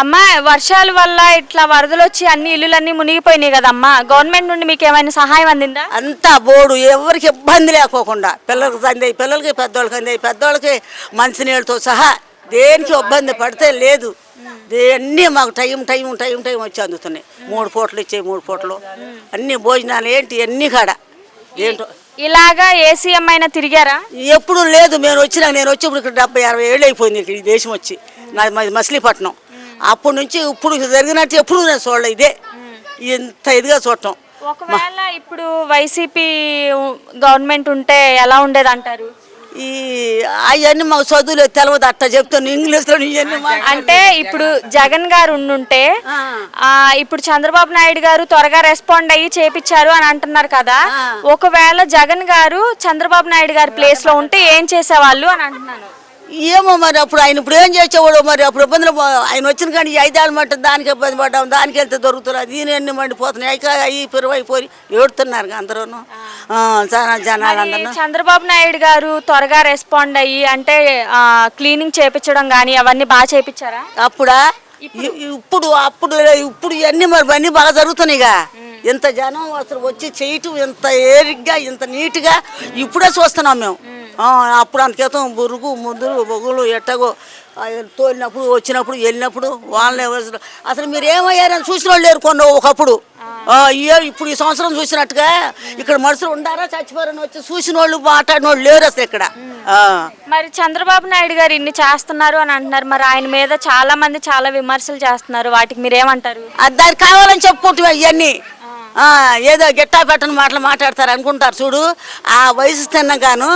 అమ్మా వర్షాల వల్ల ఇట్లా వరదలు వచ్చి అన్ని ఇల్లులన్నీ మునిగిపోయినాయి కదమ్మా గవర్నమెంట్ నుండి మీకు ఏమైనా సహాయం అందిందా? అంతా బోర్డు ఎవరికి ఇబ్బంది లేకోకుండా. పిల్లలకి అందాయి పిల్లలకి పెద్దోళ్ళకి అందాయి పెద్దోళ్ళకి మంచినీళ్ళతో సహా దేనికి ఇబ్బంది పడితే లేదు. అన్నీ మాకు టైం టైం టైం టైం వచ్చి అందుతున్నాయి. మూడు పూటలు ఇచ్చే మూడు పూటలు. అన్ని భోజనాలు ఏంటి? అన్నీ కాడ. ఏంటో? ఇలాగా ఏసీఎం అయినా తిరిగారా? ఎప్పుడు లేదు. మేము వచ్చినా నేను వచ్చి ఇప్పుడు ఇక్కడ డెబ్బై అరవై ఏళ్ళు అయిపోయింది ఇక్కడ ఈ దేశం వచ్చి. నాది మాది మచిలీపట్నం. అప్పటి నుంచి ఇప్పుడు జరిగినట్టు ఎప్పుడు నేను చూడలే ఇదే. ఇంత ఇదిగా చూడటం. ఒకవేళ ఇప్పుడు వైసీపీ గవర్నమెంట్ ఉంటే ఎలా ఉండేది అంటారు ఈ అవన్నీ మాకు చదువులు తెలవదు అట్ట చెప్తాను ఇంగ్లీష్లో మా- అంటే ఇప్పుడు జగన్ గారు ఉండుంటే ఇప్పుడు చంద్రబాబు నాయుడు గారు త్వరగా రెస్పాండ్ అయ్యి చేపించారు అని అంటున్నారు కదా. ఒకవేళ జగన్ గారు చంద్రబాబు నాయుడు గారి ప్లేస్లో ఉంటే ఏం చేసేవాళ్ళు అని అంటున్నాను. ఏమో మరి అప్పుడు ఆయన ఇప్పుడు ఏం చేసేవాడు మరి అప్పుడు ఇబ్బందులు ఆయన వచ్చిన కానీ ఈ ఐదేళ్ళ మట్ట దానికి ఇబ్బంది పడ్డాం దానికి వెళ్తే దొరుకుతున్నారు దీని ఎన్ని మండిపోతున్నాయి. అయి అయ్యి పెరుగు అయిపోయి ఏడుతున్నారు అందరూ చాలా జనాలు అందరూ చంద్రబాబు నాయుడు గారు త్వరగా రెస్పాండ్ అయ్యి అంటే క్లీనింగ్ చేపించడం కానీ అవన్నీ బాగా చేపించారా? అప్పుడా? ఇప్పుడు? అప్పుడు ఇప్పుడు ఇవన్నీ మరి అన్నీ బాగా జరుగుతున్నాయిగా. ఇంత జనం అసలు వచ్చి చేయటం ఇంత ఏరిగ్గా ఇంత నీట్గా ఇప్పుడే చూస్తున్నాం మేము. అప్పుడు అంత క్రితం బురుగు ముద్దులు బొగులు ఎట్టగో తోలినప్పుడు వచ్చినప్పుడు వెళ్ళినప్పుడు వాళ్ళని ఎవరు- అసలు మీరు ఏమయ్యారని చూసిన వాళ్ళు లేరు కొన్న ఒకప్పుడు. ఏ- ఇప్పుడు ఈ సంవత్సరం చూసినట్టుగా ఇక్కడ మనుషులు ఉండారా చచ్చిపోరని వచ్చి చూసిన వాళ్ళు మాట్లాడిన వాళ్ళు లేరు అసలు ఇక్కడ. మరి చంద్రబాబు నాయుడు గారు ఇన్ని చేస్తున్నారు అని అంటున్నారు. మరి ఆయన మీద చాలా మంది చాలా విమర్శలు చేస్తున్నారు. వాటికి మీరు ఏమంటారు అది దానికి కావాలని చెప్పుకుంటున్నాం ఇవన్నీ ఏదో గిట్టా పెట్టని మాటలు మాట్లాడతారు అనుకుంటారు చూడు. ఆ వయసు తిన్నగాను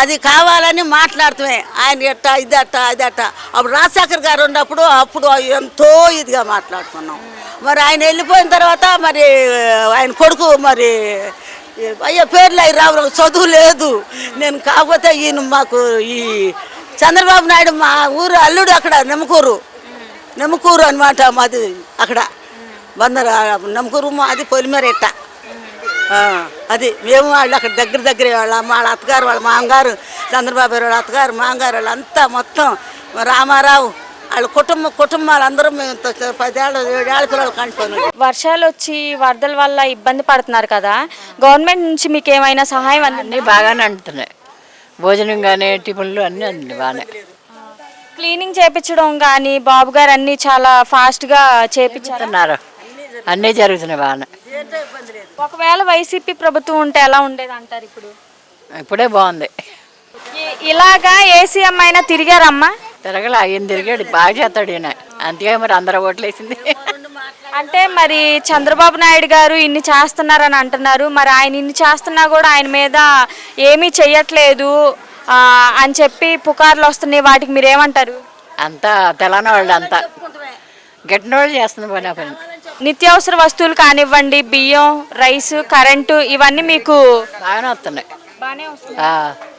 అది కావాలని మాట్లాడుతామే. ఆయన ఎట్ట ఇది అట్ట అది అట్ట. అప్పుడు రాజశేఖర్ గారు ఉన్నప్పుడు అప్పుడు ఎంతో ఇదిగా మాట్లాడుకున్నాం. మరి ఆయన వెళ్ళిపోయిన తర్వాత మరి ఆయన కొడుకు మరి అయ్యో పేర్లు అవి రావు చదువు లేదు. నేను కాకపోతే ఈయన మాకు ఈ చంద్రబాబు నాయుడు మా ఊరు అల్లుడు అక్కడ నిమ్మకూరు నిమ్మకూరు అనమాట మాది అక్కడ. బందర నెమ్మకూరు అది పొలిమేరెట్ట ఆ, అది మేము వాళ్ళు అక్కడ దగ్గర దగ్గర వాళ్ళ అమ్మ వాళ్ళ అత్తగారు వాళ్ళ మామగారు చంద్రబాబు గారు వాళ్ళ అత్తగారు మామగారు వాళ్ళంతా మొత్తం రామారావు వాళ్ళ కుటుంబ కుటుంబాలు అందరం మేము పదేళ్ళ ఏడేళ్ళ పిల్లలు కంటున్నాం. వర్షాలు వచ్చి వరదల వల్ల ఇబ్బంది పడుతున్నారు కదా గవర్నమెంట్ నుంచి మీకు ఏమైనా సహాయం అన్నీ బాగానే అంటున్నాయి. భోజనం కానీ టిఫిన్లు అన్నీ అంది బాగానే. క్లీనింగ్ చేపించడం కానీ బాబు గారు అన్ని చాలా ఫాస్ట్గా చేపించారు అన్నీ జరుగుతున్నాయి బాగానే. ఒకవేళ వైసీపీ ప్రభుత్వం ఉంటే ఎలా ఉండేది అంటారు ఇప్పుడు? ఇప్పుడే బాగుంది. ఇలాగా ఏసీఎం అయినా తిరిగారమ్మా? తిరగలే ఆయన తిరిగాడు బాగా చేస్తాడు ఈయన. అందుకే మరి అందరూ ఓట్లేసింది అంటే మరి చంద్రబాబు నాయుడు గారు ఇన్ని చేస్తున్నారని అంటున్నారు. మరి ఆయన ఇన్ని చేస్తున్నా కూడా ఆయన మీద ఏమీ చెయ్యట్లేదు అని చెప్పి పుకార్లు వస్తున్నాయి. వాటికి మీరు ఏమంటారు అంతా తెలంగాణ వాళ్ళు అంతా గట్టిన వాళ్ళు పని ఆ పని. నిత్యావసర వస్తువులు కానివ్వండి బియ్యం రైస్ కరెంటు ఇవన్నీ మీకు బాగానే వస్తున్నాయి బాగానే.